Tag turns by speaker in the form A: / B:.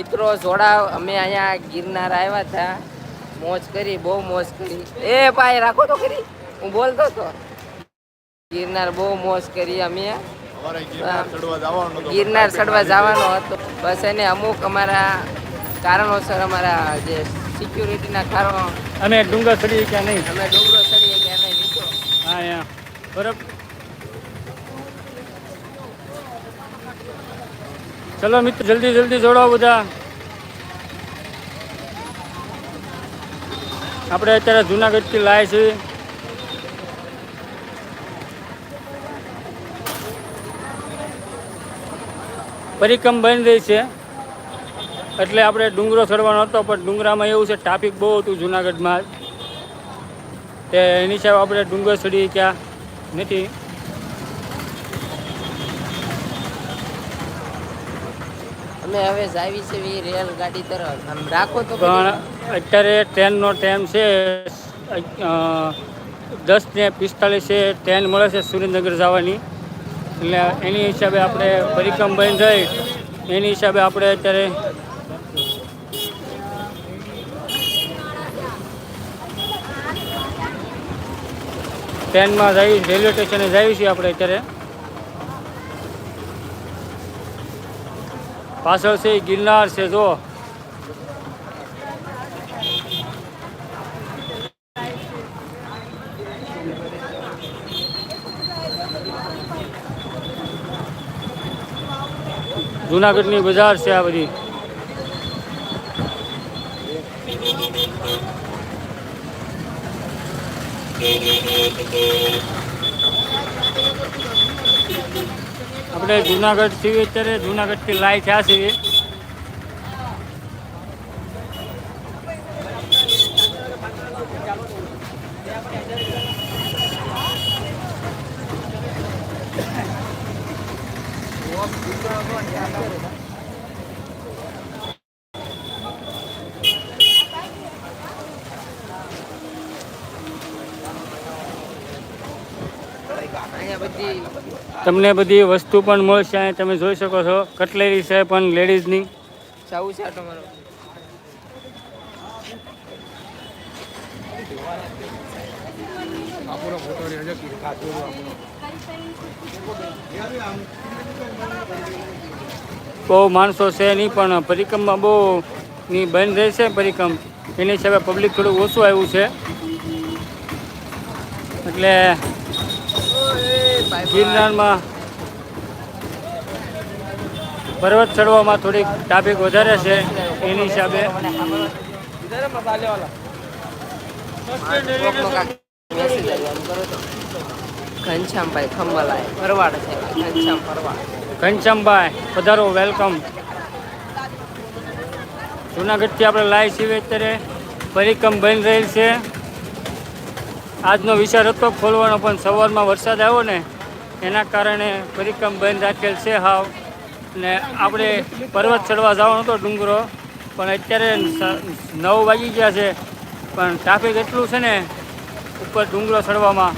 A: મિત્રો જોડા અમે અહીંયા ગિરનાર આવ્યા હતા. મોજ કરી બહુ મોજ કરી. એ ભાઈ રાખો તો ખરી. હું બોલતો હતો ગિરનાર બહુ મોજ કરી અમે.
B: ગિરનાર ચડવા જવાનું હતું.
A: ગિરનાર ચડવા જવાનો હતો. બસ એને અમુક અમારા કારણોસર અમારા જે સિક્યુરિટીના કારણો
C: અમે ડુંગર ચડીએ કે નહીં?
A: અમે ડુંગર ચડીએ કે નહીં
C: હા અહીંયા બરાબર. ચલો મિત્ર, જલ્દી જલ્દી જોડાઓ બધા. આપણે અત્યારે જુનાગઢથી લાય છે. પરિક્રમ બની રહી છે. એટલે આપણે ડુંગરો ચડવાનો હતો, પણ ડુંગરામાં એવું છે ટ્રાફિક બહુ હતું જુનાગઢમાં. તે એની સાહેબ આપણે ડુંગર ચડી ક્યાં? નથી.
A: અમે હવે જાવી છે એ રેલગાડી તરફ. આમ રાખો તો
C: પણ અત્યારે ટ્રેનનો ટાઈમ છે દસ ને પિસ્તાલીસે ટ્રેન મળે છે સુરેન્દ્રનગર જવાની. એટલે એની હિસાબે આપણે પરિક્રમ બંધ થઈ એની હિસાબે આપણે અત્યારે ટ્રેનમાં જઈ રેલવે સ્ટેશને જઈએ છીએ આપણે અત્યારે. પાછળ છે ગિરનાર છે જો. જુનાગઢની બજાર છે આ બધી. આપણે જુનાગઢ છીએ અત્યારે જુનાગઢથી લાઈ થયા છીએ.
A: અહીંયા
C: તમને બધી વસ્તુ પણ મળશે અહીંયા તમે જોઈ શકો છો કટલેરી છે પણ લેડીઝની.
A: છે
C: બહુ માણસો છે નહીં પણ પરિક્રમમાં બહુ ની બંધ રહેશે પરિક્રમ. એની હિસાબે પબ્લિક થોડું ઓછું આવ્યું છે. એટલે ગિરનારમાં પર્વત ચડવામાં થોડીક ટ્રાફિક વધારે છે એની હિસાબે.
A: ઘનશ્યામભાઈ ખંભાલાય ફરવાડ છે ઘનશ્યામ ફરવાડ
C: ઘનશ્યામભાઈ પધારો વેલકમ. જુનાગઢથી આપણે લાઈવ છીએ અત્યારે પરિક્રમ બની રહેલ છે. આજનો વિચાર હતો ખોલવાનો, પણ સવારમાં વરસાદ આવ્યો ને, એના કારણે પરિક્રમ બંધ રાખેલ છે હાવ. ને આપણે પર્વત ચડવા જવાનો હતો ડુંગરો, પણ અત્યારે નવ વાગી ગયા છે, પણ ટ્રાફિક એટલું છે ને, ઉપર ડુંગરો ચડવામાં